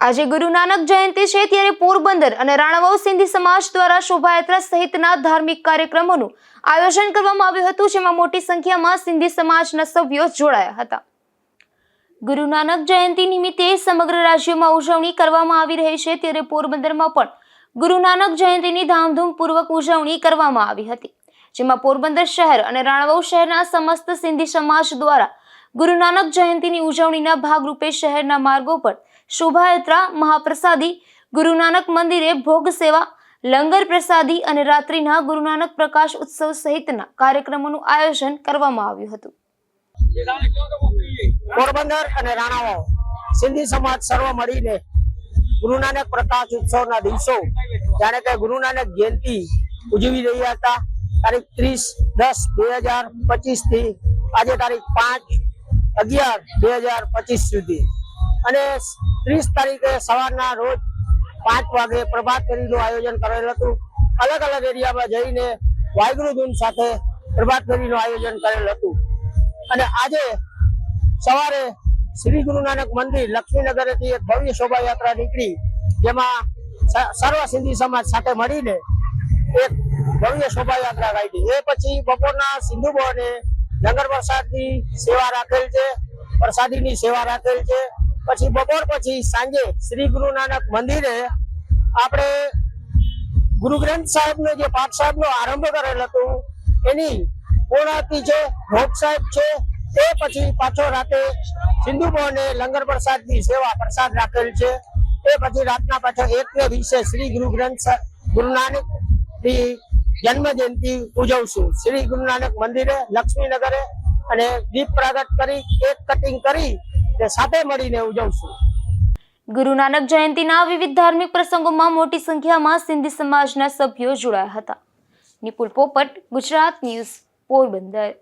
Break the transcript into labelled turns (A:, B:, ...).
A: આજે ગુરુ નાનક જયંતિ છે ત્યારે પોરબંદર અને રાણાવાવ સિંધી સમાજ દ્વારા શોભાયાત્રા સહિતના ધાર્મિક કાર્યક્રમોનું આયોજન કરવામાં આવ્યું હતું, જેમાં મોટી સંખ્યામાં સિંધી સમાજના સભ્યો જોડાયા હતા. ગુરુ નાનક જયંતિ નિમિત્તે સમગ્ર રાજ્યમાં ઉજવણી કરવામાં આવી રહી છે, ત્યારે પોરબંદરમાં પણ ગુરુ નાનક જયંતિની ધામધૂમપૂર્વક ઉજવણી કરવામાં આવી હતી, જેમાં પોરબંદર શહેર અને રાણાવાવ શહેરના સમસ્ત સિંધી સમાજ દ્વારા ગુરુ નાનક જયંતિની ઉજવણીના ભાગરૂપે શહેરના માર્ગો પર શોભાયાત્રા, મહાપ્રસાદી ગુરુ મંદિરે ભોગ સેવા, લંગર પ્રસાદી અને રાત્રિના ગુરુ પ્રકાશ ઉત્સવ સહિતના કાર્યક્રમોનું આયોજન કરવામાં આવ્યું હતું.
B: પોરબંદર અને રાણાવાવ સિંધી સમાજ સર્વ મળીને ગુરુ નાનક પ્રકાશ ઉત્સવના દિવસો જાણે કે ગુરુ જયંતિ ઉજવી રહ્યા હતા. તારીખ ત્રીસ દસ બે હજાર પચીસથી આજે તારીખ પાંચ અગિયાર બે હજાર પચીસ સુધી. અને ત્રીસ તારીખે સવારના રોજ પાંચ વાગે પ્રભાત ફેરીનું આયોજન કરેલ હતું. અલગ અલગ એરિયામાં જઈને વાયગુરુ ધૂન સાથે પ્રભાત ફેરીનું આયોજન કરેલ હતું. અને આજે સવારે શ્રી ગુરુ નાનક મંદિર લક્ષ્મીનગરેથી એક ભવ્ય શોભાયાત્રા નીકળી, જેમાં સર્વ સિંધી સમાજ સાથે મળીને એક ભવ્ય શોભાયાત્રા કાઢી. એ પછી બપોરના સિંધુ ભવને લંગર પ્રસાદની સેવા રાખેલ છે, પ્રસાદીની સેવા રાખેલ છે પછી બપોર પછી સાંજે શ્રી ગુરુ નાનક મંદિરે આપણે ગુરુ ગ્રંથ સાહેબનો જે પાઠ સાહેબનો આરંભ કરેલ હતો, એની પૂર્ણાહુતિ છે ભોગ સાહેબ છે, તે પછી પાછો રાતે સિંધુ ભવને લંગર પ્રસાદની સેવા પ્રસાદ રાખેલ છે. તે પછી રાતના પાછો એક ને વીસે શ્રી ગુરુ ગ્રંથ ગુરુ નાનકની જન્મ જયંતિ ઉજવશું. શ્રી ગુરુ નાનક મંદિરે લક્ષ્મીનગરે અને દીપ પ્રાગટ કરી, કેક કટિંગ કરી તે સાથે મળીને ઉજવશું
A: ગુરુ નાનક જયંતિના વિવિધ ધાર્મિક પ્રસંગોમાં મોટી સંખ્યામાં સિંધી સમાજના સભ્યો જોડાયા હતા. નિપુલ પોપટ, ગુજરાત ન્યૂઝ, પોરબંદર.